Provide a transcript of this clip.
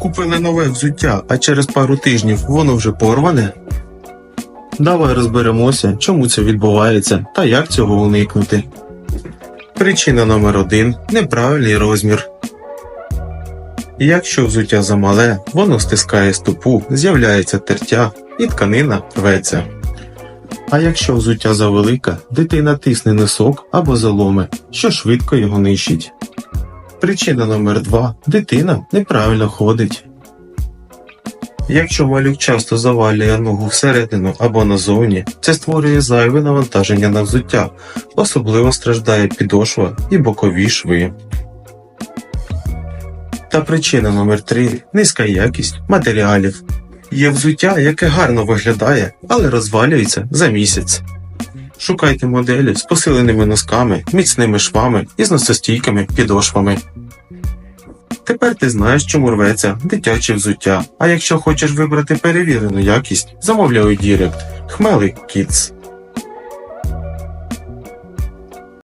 Купили нове взуття, а через пару тижнів воно вже порване. Давай розберемося, чому це відбувається та як цього уникнути. Причина номер один неправильний розмір. Якщо взуття замале, воно стискає стопу, з'являється тертя і тканина рветься. А якщо взуття завелика, дитина тисне носок або заломи, що швидко його нищить. Причина номер 2 дитина неправильно ходить. Якщо малюк часто завалює ногу всередину або назовні, це створює зайве навантаження на взуття, особливо страждає підошва і бокові шви. Та причина номер 3 низька якість матеріалів. Є взуття, яке гарно виглядає, але розвалюється за місяць. Шукайте моделі з посиленими носками, міцними швами і з носостійкими підошвами. Тепер ти знаєш, чому рветься дитяче взуття. А якщо хочеш вибрати перевірену якість, замовляй у Дірект Хмелик Kids.